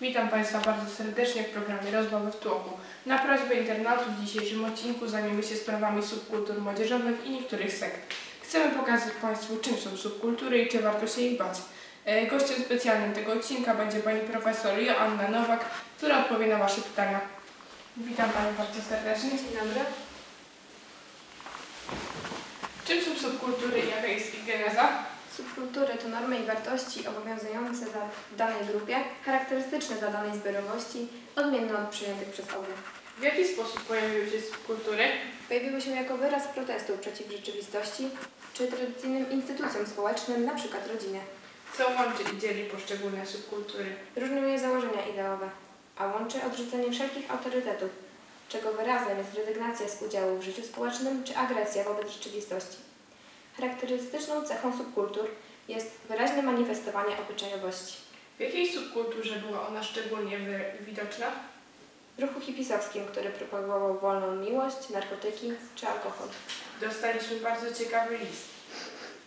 Witam Państwa bardzo serdecznie w programie Rozmowy w Tłoku. Na prośbę internautów w dzisiejszym odcinku zajmiemy się sprawami subkultur młodzieżowych i niektórych sekt. Chcemy pokazać Państwu, czym są subkultury i czy warto się ich bać. E, Gościem specjalnym tego odcinka będzie Pani Profesor Joanna Nowak, która odpowie na Wasze pytania. Witam Panią bardzo serdecznie. Dzień dobry. Czym są subkultury i jaka jest ich geneza? Subkultury to normy i wartości obowiązujące dla danej grupie, charakterystyczne dla danej zbiorowości, odmienne od przyjętych przez ogół. W jaki sposób pojawiły się subkultury? Pojawiły się jako wyraz protestu przeciw rzeczywistości czy tradycyjnym instytucjom społecznym, np. rodzinie. Co łączy i dzieli poszczególne subkultury? Różnią je założenia ideowe, a łączy odrzucenie wszelkich autorytetów, czego wyrazem jest rezygnacja z udziału w życiu społecznym czy agresja wobec rzeczywistości. Charakterystyczną cechą subkultur jest wyraźne manifestowanie obyczajowości. W jakiej subkulturze była ona szczególnie widoczna? W ruchu hipisowskim, który propagował wolną miłość, narkotyki czy alkohol. Dostaliśmy bardzo ciekawy list,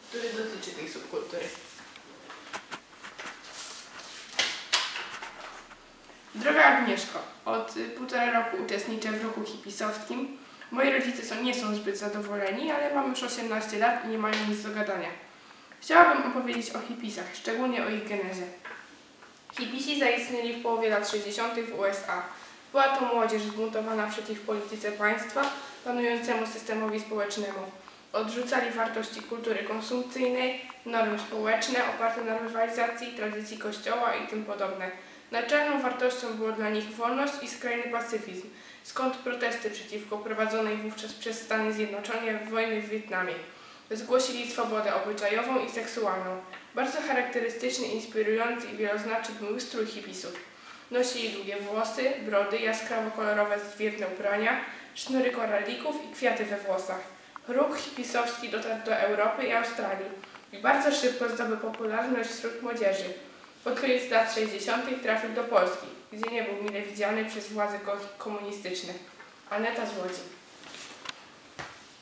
który dotyczy tej subkultury. Droga Agnieszko, od półtora roku uczestniczę w ruchu hipisowskim. Moi rodzice są, nie są zbyt zadowoleni, ale mam już 18 lat i nie mają nic do gadania. Chciałabym opowiedzieć o hipisach, szczególnie o ich genezie. Hipisi zaistnieli w połowie lat 60. w USA. Była to młodzież zbuntowana przeciw polityce państwa, panującemu systemowi społecznemu. Odrzucali wartości kultury konsumpcyjnej, normy społeczne oparte na rywalizacji, tradycji kościoła i tym podobne. Naczelną wartością było dla nich wolność i skrajny pacyfizm, skąd protesty przeciwko prowadzonej wówczas przez Stany Zjednoczone wojny w Wietnamie. Zgłosili swobodę obyczajową i seksualną. Bardzo charakterystyczny, inspirujący i wieloznaczny był strój hipisów. Nosili długie włosy, brody, jaskrawo-kolorowe zwiewne ubrania, sznury koralików i kwiaty we włosach. Ruch hipisowski dotarł do Europy i Australii i bardzo szybko zdobył popularność wśród młodzieży. Pod koniec lat 60. trafił do Polski, gdzie nie był mile widziany przez władze ko- komunistyczne. Aneta z Łodzi.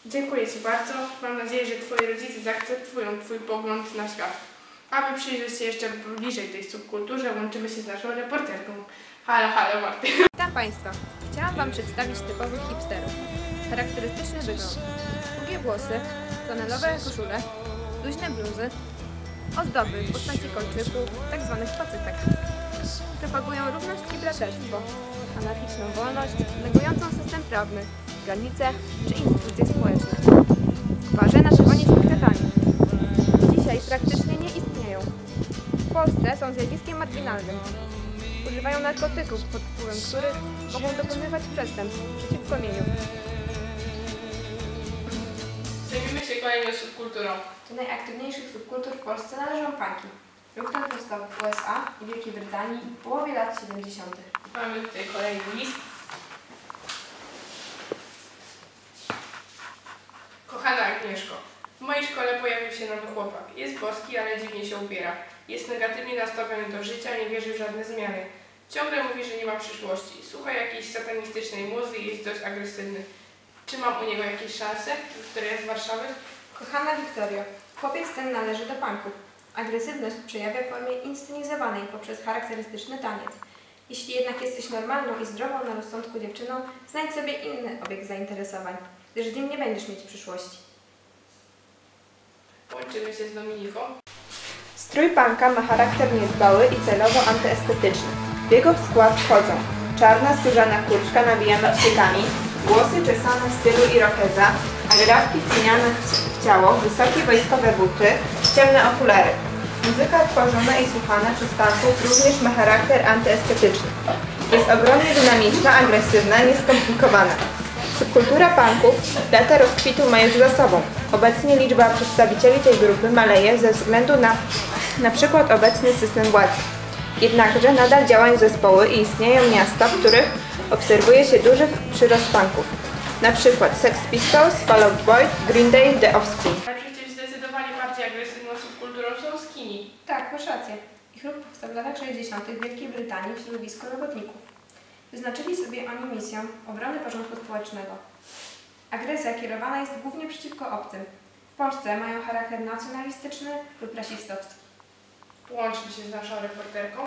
Dziękuję Ci bardzo. Mam nadzieję, że Twoi rodzice zaakceptują Twój pogląd na świat. Aby przyjrzeć się jeszcze bliżej tej subkulturze, łączymy się z naszą reporterką. Halo, halo Marty. Witam Państwa. Chciałam Wam przedstawić typowych hipsterów. Charakterystyczny wygląd. Długie włosy, flanelowe koszule, luźne bluzy, ozdoby w postaci kolczyków, tzw. pacyfek. Propagują równość i braterstwo, anarchiczną wolność, negującą system prawny, granice czy instytucje społeczne. Gwarze naszywani z kwiatami. Dzisiaj praktycznie nie istnieją. W Polsce są zjawiskiem marginalnym. Używają narkotyków, pod wpływem których mogą dokonywać przestępstw przeciwko mieniu. Zajmijmy się kolejną subkulturą. Do najaktywniejszych subkultur w Polsce należą punki. Ruch ten powstał w USA i Wielkiej Brytanii w połowie lat 70. Mamy tutaj kolejny list. Kochana Agnieszko, w mojej szkole pojawił się nowy chłopak. Jest boski, ale dziwnie się ubiera. Jest negatywnie nastawiony do życia, nie wierzy w żadne zmiany. Ciągle mówi, że nie ma przyszłości. Słucha jakiejś satanistycznej muzy i jest dość agresywny. Czy mam u niego jakieś szanse? Wiktoria z Warszawy? Kochana Wiktorio, chłopiec ten należy do punków. Agresywność przejawia w formie inscenizowanej poprzez charakterystyczny taniec. Jeśli jednak jesteś normalną i zdrową na rozsądku dziewczyną, znajdź sobie inny obiekt zainteresowań, gdyż z nim nie będziesz mieć przyszłości. Łączymy się z Dominiką. Strój panka ma charakter niedbały i celowo antyestetyczny. W jego skład wchodzą czarna skórzana kurczka nawijana wściekami, włosy czesane w stylu irokeza, agrafki wcieniane w w ciało, wysokie wojskowe buty, ciemne okulary. Muzyka tworzona i słuchana przez panków również ma charakter antyestetyczny. Jest ogromnie dynamiczna, agresywna, nieskomplikowana. Subkultura punków lata rozkwitu ma już za sobą. Obecnie liczba przedstawicieli tej grupy maleje ze względu na na przykład obecny system władzy. Jednakże nadal działają zespoły i istnieją miasta, w których obserwuje się duży przyrost punków. Na przykład Sex Pistols, Fall Out Boy, Green Day, The Offspring. Ale przecież zdecydowanie bardziej agresywną subkulturą są skinny. Tak, masz rację. Ich ruch powstał w latach 60. w Wielkiej Brytanii w środowisku robotników. Wyznaczyli sobie oni misję obrony porządku społecznego. Agresja kierowana jest głównie przeciwko obcym. W Polsce mają charakter nacjonalistyczny lub rasistowski. Połączmy się z naszą reporterką.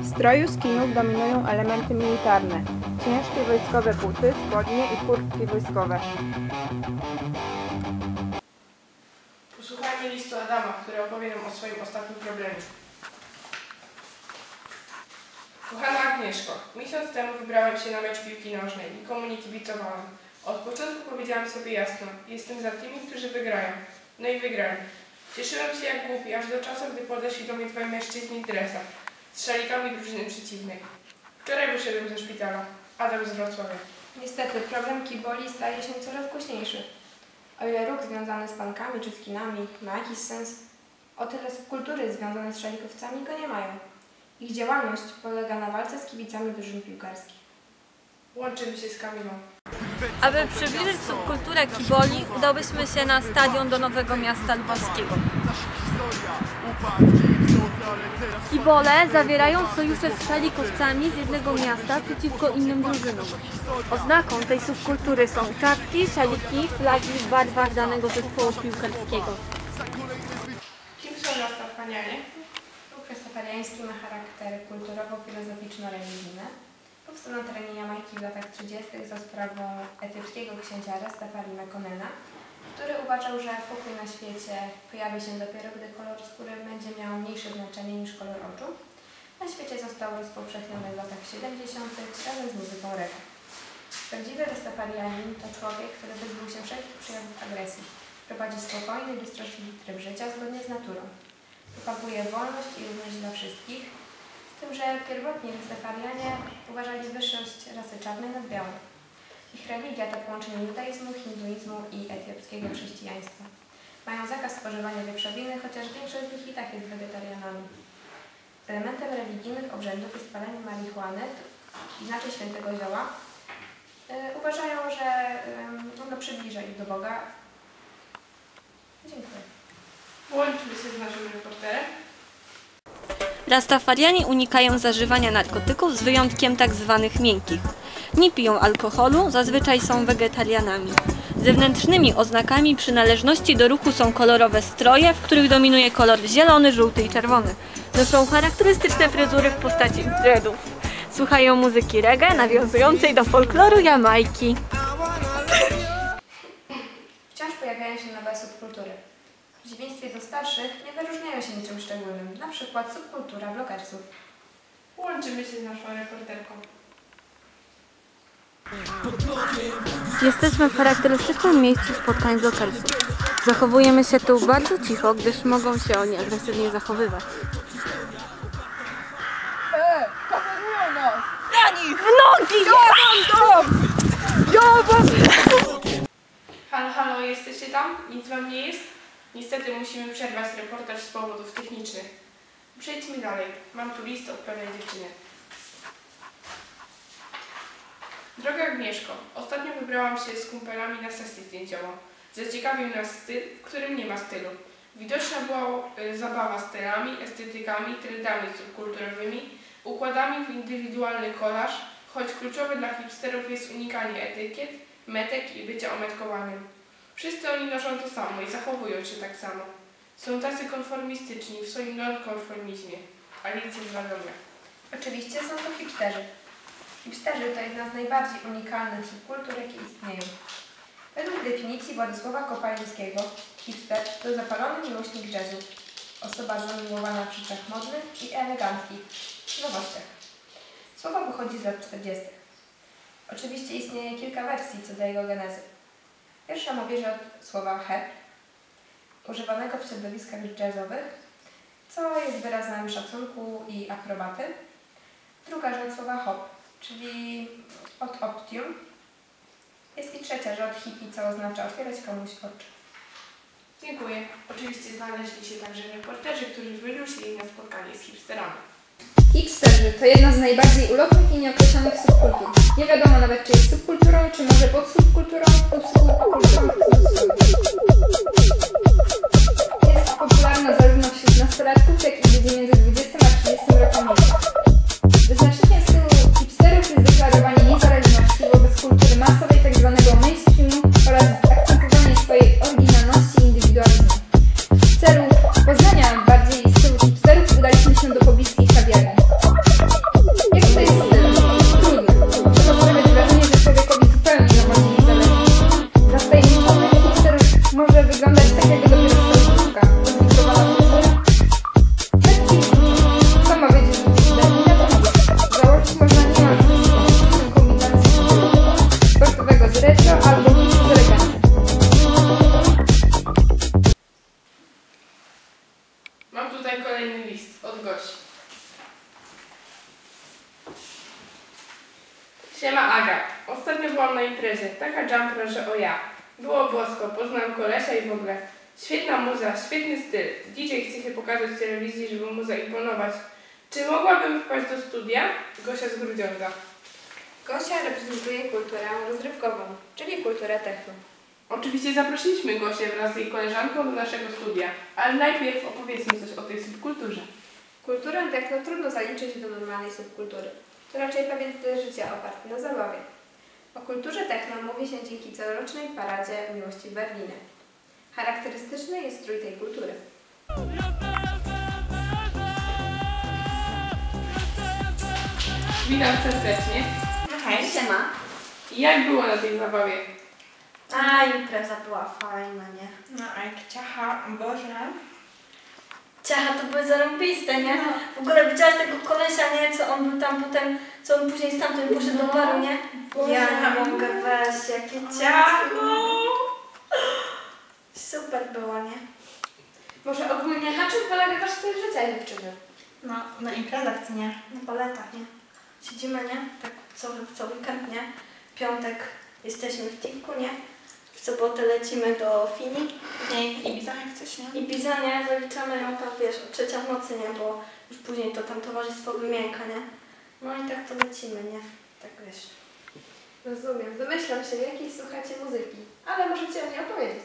W stroju skinów dominują elementy militarne. Ciężkie wojskowe buty, spodnie i kurtki wojskowe. Posłuchajmy listu Adama, który opowie nam o swoim ostatnim problemie. Kochana Agnieszko, miesiąc temu wybrałem się na mecz piłki nożnej. Nikomu nie kibicowałam. Od początku powiedziałam sobie jasno, jestem za tymi, którzy wygrają. No i wygrali. Cieszyłem się jak głupi, aż do czasu, gdy podeszli do mnie dwaj mężczyźni w z szalikami drużyny przeciwnej. Wczoraj wyszedłem ze szpitala. Adam z Wrocławia. Niestety, problem kiboli staje się coraz głośniejszy. O ile ruch związany z pankami czy skinami ma jakiś sens, o tyle subkultury związane z szalikowcami go nie mają. Ich działalność polega na walce z kibicami drużyn piłkarskich. Łączymy się z Kamilą. Aby przybliżyć subkulturę kiboli, udałbyśmy się na stadion do Nowego Miasta Lubawskiego. Kibole zawierają sojusze z szalikowcami z jednego miasta przeciwko innym drużynom. Oznaką tej subkultury są czapki, szaliki, flagi w barwach danego zespołu piłkarskiego. Kim są Rastafanianie? Ruch rastafariański ma charakter kulturowo-filozoficzno-religijny. Powstał na terenie Jamajki w latach 30. za sprawą etiopskiego księcia Rastafari Mekonena, który uważał, że pokój na świecie pojawi się dopiero, gdy kolor skóry będzie miał mniejsze znaczenie niż kolor oczu. Na świecie został rozpowszechniony w latach 70. razem z muzyką reggae. Prawdziwy Rastafarianin to człowiek, który wyzbył się wszelkich przejawów agresji. Prowadzi spokojny, beztroski tryb życia zgodnie z naturą. Propaguje wolność i równość dla wszystkich, z tym, że pierwotni Rastafarianie uważali wyższość rasy czarnej nad białą. Ich religia to połączenie judaizmu, hinduizmu i etiopskiego chrześcijaństwa. Mają zakaz spożywania wieprzowiny, chociaż większość z nich i tak jest wegetarianami. Elementem religijnych obrzędów jest palenie marihuany, inaczej świętego zioła. Yy, uważają, że yy, ono przybliża ich do Boga. Dziękuję. Łączymy się z naszym reporterem. Rastafarianie unikają zażywania narkotyków z wyjątkiem tak zwanych miękkich. Nie piją alkoholu, zazwyczaj są wegetarianami. Zewnętrznymi oznakami przynależności do ruchu są kolorowe stroje, w których dominuje kolor zielony, żółty i czerwony. Noszą charakterystyczne fryzury w postaci dreadów. Słuchają muzyki reggae nawiązującej do folkloru Jamajki. Wciąż pojawiają się nowe subkultury. W przeciwieństwie do starszych nie wyróżniają się niczym szczególnym, na przykład subkultura blokersów. Łączymy się z naszą reporterką. Jesteśmy w charakterystycznym miejscu spotkań blokersów. Zachowujemy się tu bardzo cicho, gdyż mogą się oni agresywnie zachowywać. Halo, halo, jesteście tam? Nic wam nie jest? Niestety musimy przerwać reportaż z powodów technicznych. Przejdźmy dalej. Mam tu list od pewnej dziewczyny. Droga Agnieszko, ostatnio wybrałam się z kumpelami na sesję zdjęciową. Zaciekawił nas styl, w którym nie ma stylu. Widoczna była y, zabawa stylami, estetykami, trendami subkulturowymi, układami w indywidualny kolaż, choć kluczowe dla hipsterów jest unikanie etykiet, metek i bycia ometkowanym. Wszyscy oni noszą to samo i zachowują się tak samo. Są tacy konformistyczni w swoim nonkonformizmie. Alicja z Radomia. Oczywiście są to hipsterzy. Hipsterzy to jedna z najbardziej unikalnych subkultur, jakie istnieją. Według definicji Władysława Kopalnickiego, hipster to zapalony miłośnik jazzu, osoba zamiłowana w rzeczach modnych i eleganckich, nowościach. Słowo pochodzi z lat 40. Oczywiście istnieje kilka wersji co do jego genezy. Pierwsza ma bierze od słowa hep, używanego w środowiskach jazzowych, co jest wyrazem szacunku i akrobaty. Druga, że od słowa hop, czyli od optium. Jest i trzecia, że od hippie, co oznacza otwierać komuś oczy. Dziękuję. Oczywiście znaleźli się także reporterzy, którzy wyruszyli na spotkanie z hipsterami. Hipsterzy to jedna z najbardziej ulotnych i nieokreślonych subkultur. Nie wiadomo nawet, czy jest subkulturą, czy może podsubkulturą, subkulturą, Jest popularna zarówno wśród nastolatków, jak i ludzi między 20 jumpra, że o ja. Było bosko, poznałam kolesia i w ogóle. Świetna muza, świetny styl. DJ chce się pokazać w telewizji, żeby mu zaimponować. Czy mogłabym wpaść do studia? Gosia z Grudziądza. Gosia reprezentuje kulturę rozrywkową, czyli kulturę techno. Oczywiście zaprosiliśmy Gosię wraz z jej koleżanką do naszego studia, ale najpierw opowiedzmy coś o tej subkulturze. Kulturę techno trudno zaliczyć do normalnej subkultury. To raczej pewien styl życia oparty na zabawie. O kulturze techno mówi się dzięki corocznej paradzie miłości w Berlinie. Charakterystyczny jest strój tej kultury. Witam serdecznie. Hej, siema. Jak było na tej zabawie? A, impreza była fajna, nie? No jak ciacha, Boże. Ciacha to były zarąbiste, nie? W ogóle widziałaś tego kolesia, nie? Co on był tam potem, co on później stamtąd poszedł do baru, nie? Ja nie mogę weź, jakie ciacho! Super było, nie? Może ogólnie na czym polega wasz styl życia dziewczyny? No, na imprezach, co nie? Na baletach, nie? Siedzimy, nie? Tak cały, cały weekend, nie? Piątek jesteśmy w Tiwku, nie? W sobotę lecimy do Fini. Nie, Ibiza jak coś, nie? I pisanie zaliczamy ją tam, wiesz, o trzecia w nocy, nie? Bo już później to tam towarzystwo wymięka, nie? No i tak to lecimy, nie? Tak wiesz. Rozumiem. Domyślam się, jakiej słuchacie muzyki. Ale możecie o niej opowiedzieć.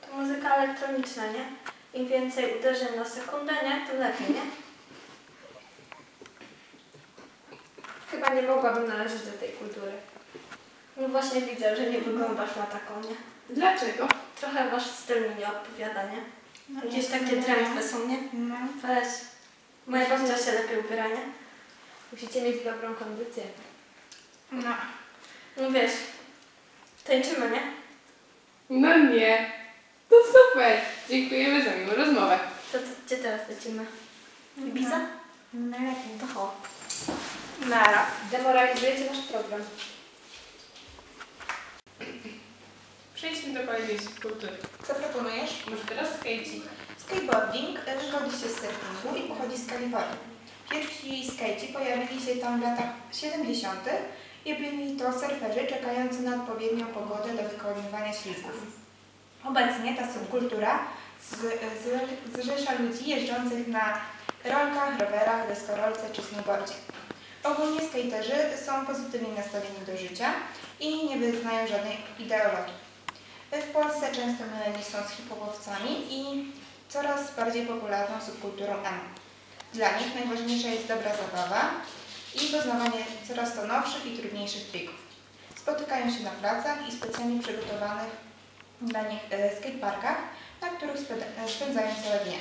To muzyka elektroniczna, nie? Im więcej uderzeń na sekundę, nie? Tym lepiej, nie? Chyba nie mogłabym należeć do tej kultury. No właśnie widzę, że nie wyglądasz na taką, nie? Dlaczego? Trochę wasz styl mi nie odpowiada, nie? No, Gdzieś nie, takie drętwe są, nie? No. Weź. Moja babcia się lepiej ubiera, nie? Musicie mieć dobrą kondycję. No. No wiesz, tańczymy, nie? No nie. To super. Dziękujemy za miłą rozmowę. To, to gdzie teraz lecimy? Ibiza? Najlepiej. To ho. Nara. Demoralizujecie nasz program. Przejdźmy do kolejnej subkultury. Co proponujesz? Może teraz skejci. Skateboarding wywodzi się z surfingu i pochodzi z Kalifornii. Pierwsi skejci pojawili się tam w latach 70. i byli to surferzy czekający na odpowiednią pogodę do wykonywania ślizgów. Obecnie ta subkultura z- z- zrzesza ludzi jeżdżących na rolkach, rowerach, deskorolce czy snowboardzie. Ogólnie skaterzy są pozytywnie nastawieni do życia i nie wyznają żadnej ideologii. W Polsce często myleni są z hip-hopowcami i coraz bardziej popularną subkulturą emo. Dla nich najważniejsza jest dobra zabawa i poznawanie coraz to nowszych i trudniejszych trików. Spotykają się na placach i specjalnie przygotowanych dla nich e, skateparkach, na których e, spędzają całe dnie.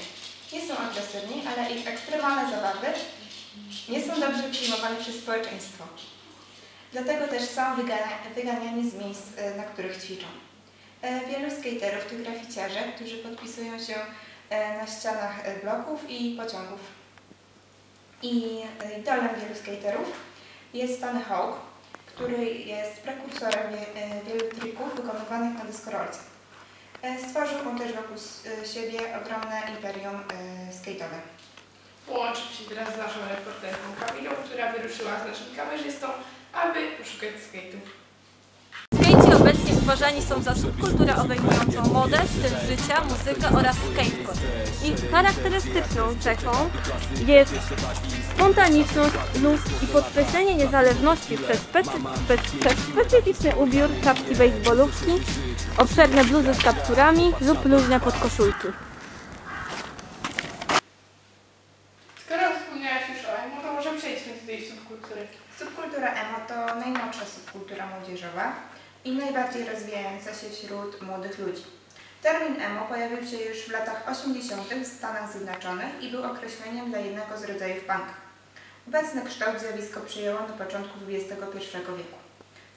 Nie są agresywni, ale ich ekstremalne zabawy nie są dobrze przyjmowane przez społeczeństwo. Dlatego też są wygania- wyganiani z miejsc, e, na których ćwiczą. E, Wielu skaterów to graficiarze, którzy podpisują się e, na ścianach e, bloków i pociągów. I idolem wielu skaterów jest Stan Hawk, który jest prekursorem wie- wielu trików wykonywanych na deskorolce. Stworzył on też wokół siebie ogromne imperium skate'owe. Połączę się teraz z naszą reporterką Kamilą, która wyruszyła z naszym kamerzystą, aby poszukać skate'ów. Uważani są za subkulturę obejmującą modę, styl życia, muzykę oraz skateboard. Ich charakterystyczną cechą jest spontaniczność, luz i podkreślenie niezależności przez, specy, spe- przez specyficzny ubiór, czapki bejsbolówki, obszerne bluzy z kapturami lub luźne podkoszulki. Subkultury. Subkultura emo to najmłodsza subkultura młodzieżowa i najbardziej rozwijająca się wśród młodych ludzi. Termin emo pojawił się już w latach 80. w Stanach Zjednoczonych i był określeniem dla jednego z rodzajów punka. Obecny kształt zjawisko przyjęło na początku XXI wieku.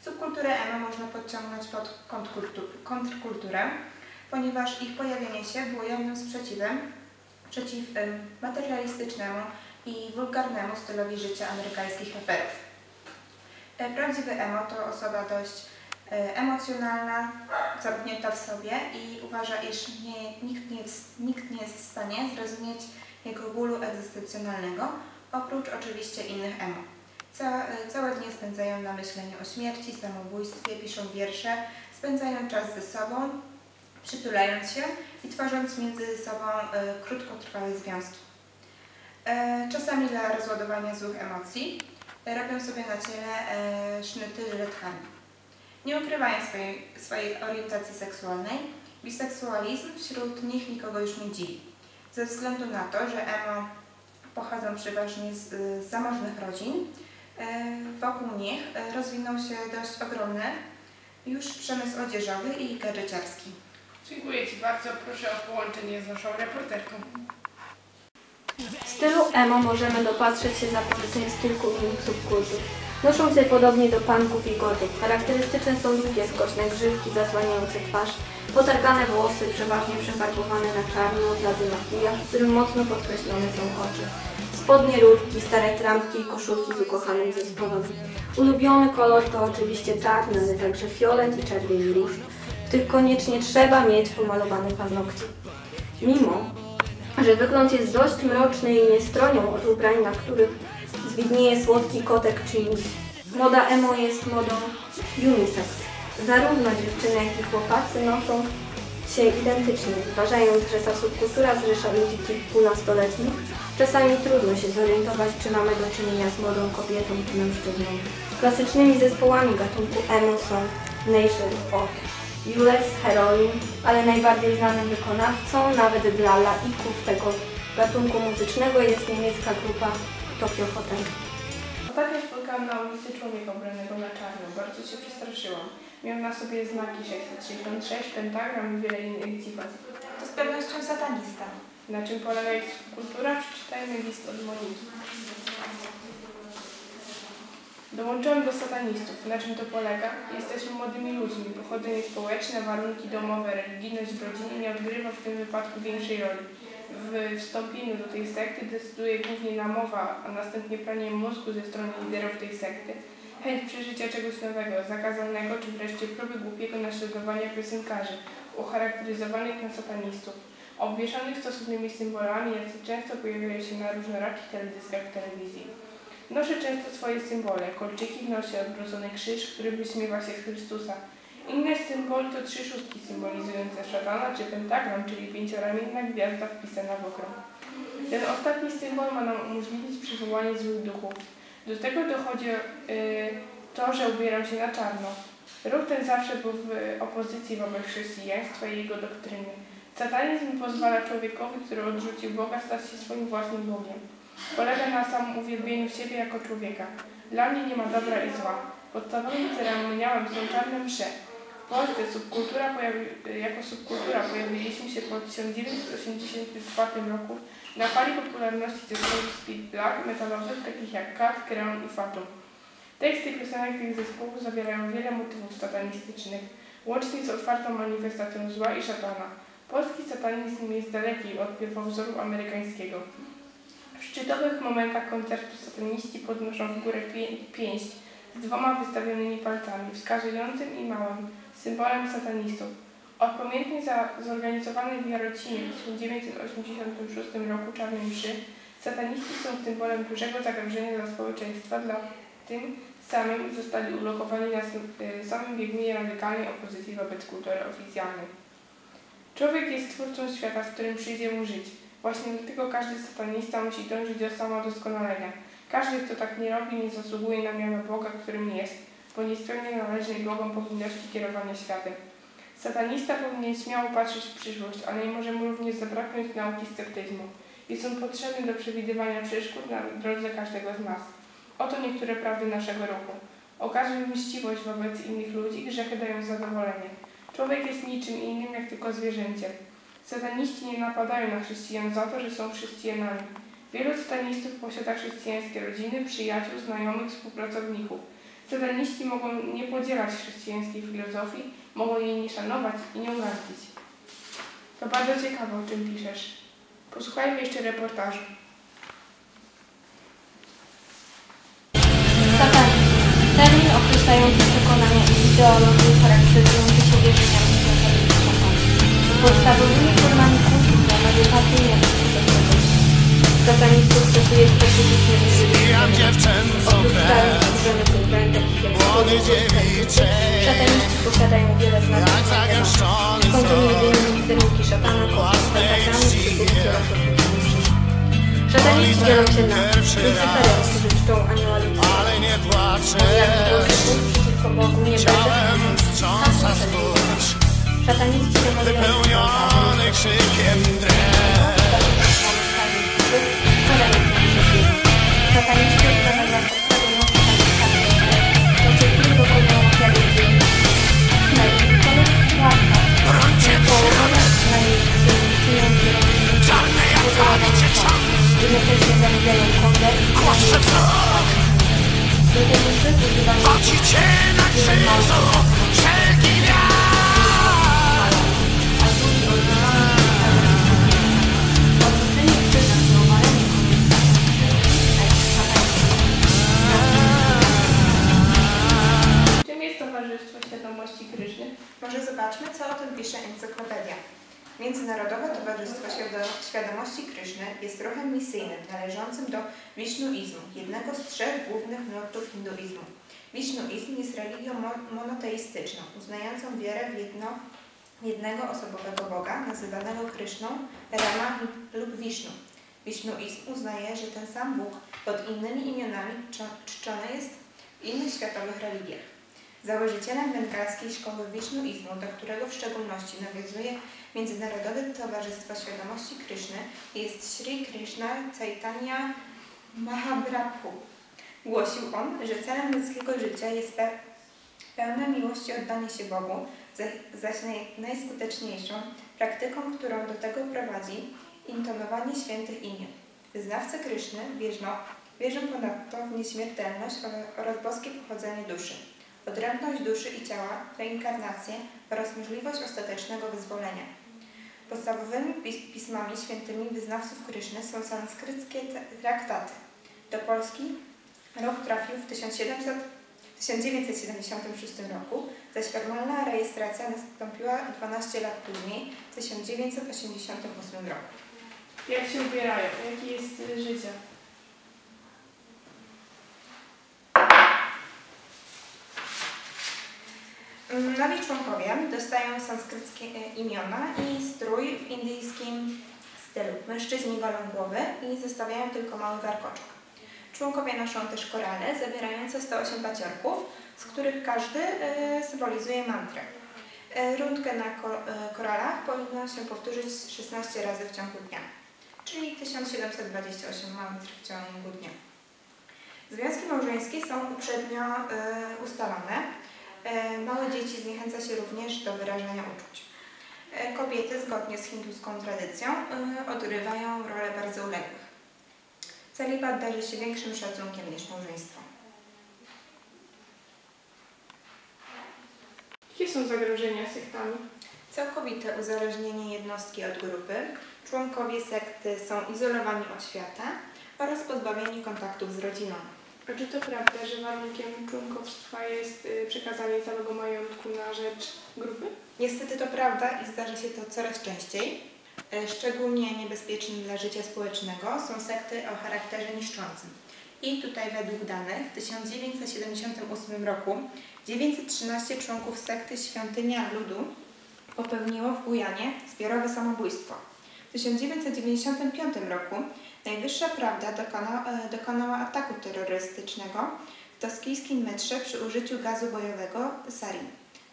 Subkulturę emo można podciągnąć pod kontrkultu- kontrkulturę, ponieważ ich pojawienie się było jawnym sprzeciwem przeciw em, materialistycznemu i wulgarnemu stylowi życia amerykańskich raperów. E, Prawdziwy emo to osoba dość emocjonalna, zamknięta w sobie i uważa, iż nie, nikt, nie nikt nie jest w stanie zrozumieć jego bólu egzystencjonalnego, oprócz oczywiście innych emo. Ca, całe dnie spędzają na myśleniu o śmierci, samobójstwie, piszą wiersze, spędzają czas ze sobą, przytulając się i tworząc między sobą e, krótkotrwałe związki. E, czasami dla rozładowania złych emocji e, robią sobie na ciele e, sznyty żyletkami. Nie ukrywają swojej, swojej orientacji seksualnej. Biseksualizm wśród nich nikogo już nie dziwi. Ze względu na to, że emo pochodzą przeważnie z, z zamożnych rodzin, e, wokół nich e, rozwinął się dość ogromny już przemysł odzieżowy i gadżeciarski. Dziękuję Ci bardzo. Proszę o połączenie z naszą reporterką. W stylu emo możemy dopatrzeć się za z kilku innych subkultur. Noszą się podobnie do punków i gotów. Charakterystyczne są długie, skoczne grzywki zasłaniające twarz, potargane włosy, przeważnie przefarbowane na czarno, blady makijaż, w którym mocno podkreślone są oczy. Spodnie rurki, stare trampki i koszulki z ukochanym zespołem. Ulubiony kolor to oczywiście czarny, ale także fiolet i czerwień róż. W tych koniecznie trzeba mieć pomalowane paznokcie. Mimo, że wygląd jest dość mroczny i nie stronią od ubrań, na których zwidnieje słodki kotek czy miś. Moda emo jest modą unisex. Zarówno dziewczyny, jak i chłopacy noszą się identycznie, uważając, że ta subkultura zrzesza ludzi kilkunastoletnich. Czasami trudno się zorientować, czy mamy do czynienia z młodą kobietą czy mężczyzną. Klasycznymi zespołami gatunku emo są Nation of US Heroin, ale najbardziej znanym wykonawcą, nawet dla laików tego gatunku muzycznego jest niemiecka grupa Tokyo Hotel. Ostatnio spotkałam na ulicy człowieka ubranego na czarno. Bardzo się przestraszyłam. Miał na sobie znaki 666, pentagram i wiele innych dziwat. To z pewnością satanista. Na czym polega ich kultura? Przeczytajmy list od Moniki. Dołączyłem do satanistów. Na czym to polega? Jesteśmy młodymi ludźmi. Pochodzenie społeczne, warunki domowe, religijność w rodzinie nie odgrywa w tym wypadku większej roli. W wstąpieniu do tej sekty decyduje głównie namowa, a następnie pranie mózgu ze strony liderów tej sekty, chęć przeżycia czegoś nowego, zakazalnego, czy wreszcie próby głupiego naśladowania piosenkarzy, ucharakteryzowanych na satanistów, obwieszanych stosownymi symbolami, jacy często pojawiają się na różnorakich teledyskach telewizji. Noszę często swoje symbole, kolczyki w nosie, odwrócony krzyż, który wyśmiewa się z Chrystusa. Inne symbole to trzy szóstki symbolizujące szatana, czy pentagram, czyli pięcioramienna gwiazda wpisana w okrąg. Ten ostatni symbol ma nam umożliwić przywołanie złych duchów. Do tego dochodzi yy, to, że ubieram się na czarno. Ruch ten zawsze był w opozycji wobec chrześcijaństwa i jego doktryny. Satanizm pozwala człowiekowi, który odrzucił Boga, stać się swoim własnym Bogiem. Polega na samym uwielbieniu siebie jako człowieka. Dla mnie nie ma dobra i zła. Podstawowymi ceremoniałem są czarne msze. Polsce subkultura pojawi, jako subkultura pojawiliśmy się po 1984 roku na fali popularności zespołów speed black metalowych takich jak Kat, Creon i Fatum. Teksty piosenek tych zespołów zawierają wiele motywów satanistycznych, łącznie z otwartą manifestacją zła i szatana. Polski satanizm jest daleki od pierwowzoru amerykańskiego. W szczytowych momentach koncertu sataniści podnoszą w górę pię- pięść z dwoma wystawionymi palcami, wskazującym i małym, symbolem satanistów. Od pamiętnie za zorganizowanej w Jarocinie w 1986 roku czarnej mszy, sataniści są symbolem dużego zagrożenia dla społeczeństwa, dla tym samym zostali ulokowani na y, samym biegunie radykalnej opozycji wobec kultury oficjalnej. Człowiek jest twórcą świata, w którym przyjdzie mu żyć. Właśnie dlatego każdy satanista musi dążyć do samodoskonalenia. Każdy, kto tak nie robi, nie zasługuje na miano Boga, którym jest, bo nie spełnia należnej Bogom powinności kierowania światem. Satanista powinien śmiało patrzeć w przyszłość, ale nie może mu również zabraknąć nauki sceptyzmu. Jest on potrzebny do przewidywania przeszkód na drodze każdego z nas. Oto niektóre prawdy naszego ruchu. Okazuj mściwość wobec innych ludzi, grzechy dają zadowolenie. Człowiek jest niczym innym jak tylko zwierzęciem. Sataniści nie napadają na chrześcijan za to, że są chrześcijanami. Wielu satanistów posiada chrześcijańskie rodziny, przyjaciół, znajomych, współpracowników. Sataniści mogą nie podzielać chrześcijańskiej filozofii, mogą jej nie szanować i nią gardzić. To bardzo ciekawe, o czym piszesz. Posłuchajmy jeszcze reportażu. Satanizm. Termin określający przekonania i teologii charakteryzujące się wierzeniami szatanem. Podstawowymi formami kultu modlitwa Satanistów stosuje specyficzne czarów służonych wyglądach i Szataniści posiadają wiele znaków. Na temat. Są to m.in. wizerunki szatana, pentagramy, przypówki oraz okrągłe Szataniści dzielą się na Lucyferem, którzy czczą anioła Lucifera. Jak bożków przeciwko Bogu nie Szataniści demonstrują Szataniści odprawiają podstawy nocy cierpliwie wykonują ofiary dzień. Na ich Towarzystwo Świadomości Kryszny? Może zobaczmy, co o tym pisze encyklopedia. Międzynarodowe Towarzystwo Świado- Świadomości Kryszny jest ruchem misyjnym należącym do Wisznuizmu, jednego z trzech głównych nurtów hinduizmu. Wisznuizm jest religią mo- monoteistyczną, uznającą wiarę w jedno, jednego osobowego Boga, nazywanego Kryszną, Rama lub Wisznu. Wisznuizm uznaje, że ten sam Bóg pod innymi imionami czo- czczony jest w innych światowych religiach. Założycielem bengalskiej szkoły wisznuizmu, do którego w szczególności nawiązuje Międzynarodowe Towarzystwo Świadomości Kryszny, jest Sri Krishna Chaitanya Mahaprabhu. Głosił on, że celem ludzkiego życia jest pe pełna miłości oddanie się Bogu, za- zaś naj najskuteczniejszą praktyką, którą do tego prowadzi, intonowanie świętych imion. Wyznawcy Kryszny wierzą, wierzą ponadto w nieśmiertelność ora- oraz boskie pochodzenie duszy odrębność duszy i ciała, reinkarnację oraz możliwość ostatecznego wyzwolenia. Podstawowymi pis- pismami świętymi wyznawców Kryszny są sanskryckie traktaty. Do Polski rok trafił w 1700, 1976 roku, zaś formalna rejestracja nastąpiła 12 lat później, w 1988 roku. Jak się ubierają? Jaki jest styl życia? Mm, Nowi członkowie dostają sanskryckie e, imiona i strój w indyjskim stylu. Mężczyźni golą głowy i zostawiają tylko mały warkoczek. Członkowie noszą też korale zawierające 108 paciorków, z których każdy e, symbolizuje mantrę. E, Rundkę na ko- koralach powinno się powtórzyć 16 razy w ciągu dnia, czyli 1728 mantr w ciągu dnia. Związki małżeńskie są uprzednio ustalone. E, Małe dzieci zniechęca się również do wyrażania uczuć. E, Kobiety, zgodnie z hinduską tradycją, e, odgrywają rolę bardzo uległych. Celibat darzy się większym szacunkiem niż małżeństwo. Jakie są zagrożenia sektami? Całkowite uzależnienie jednostki od grupy, członkowie sekty są izolowani od świata oraz pozbawieni kontaktów z rodziną. Czy to prawda, że warunkiem członkostwa jest y, przekazanie całego majątku na rzecz grupy? Niestety to prawda i zdarza się to coraz częściej. E, Szczególnie niebezpieczne dla życia społecznego są sekty o charakterze niszczącym. I tutaj według danych w 1978 roku 913 członków sekty Świątynia Ludu popełniło w Gujanie zbiorowe samobójstwo. W 1995 roku Najwyższa Prawda dokona, e, dokonała ataku terrorystycznego w toskijskim metrze przy użyciu gazu bojowego sarin.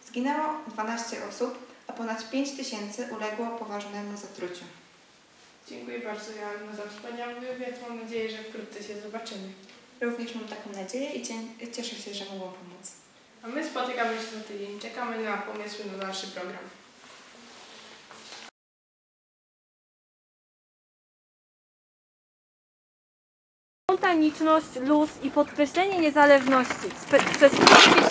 Zginęło 12 osób, a ponad 5 tysięcy uległo poważnemu zatruciu. Dziękuję bardzo Joanna za wspaniały wywiad. Mam nadzieję, że wkrótce się zobaczymy. Również mam taką nadzieję i cie- cieszę się, że mogłam pomóc. A my spotykamy się za tydzień. Czekamy na pomysły na dalszy program. Spontaniczność, luz i podkreślenie niezależności. Spe- specyficznie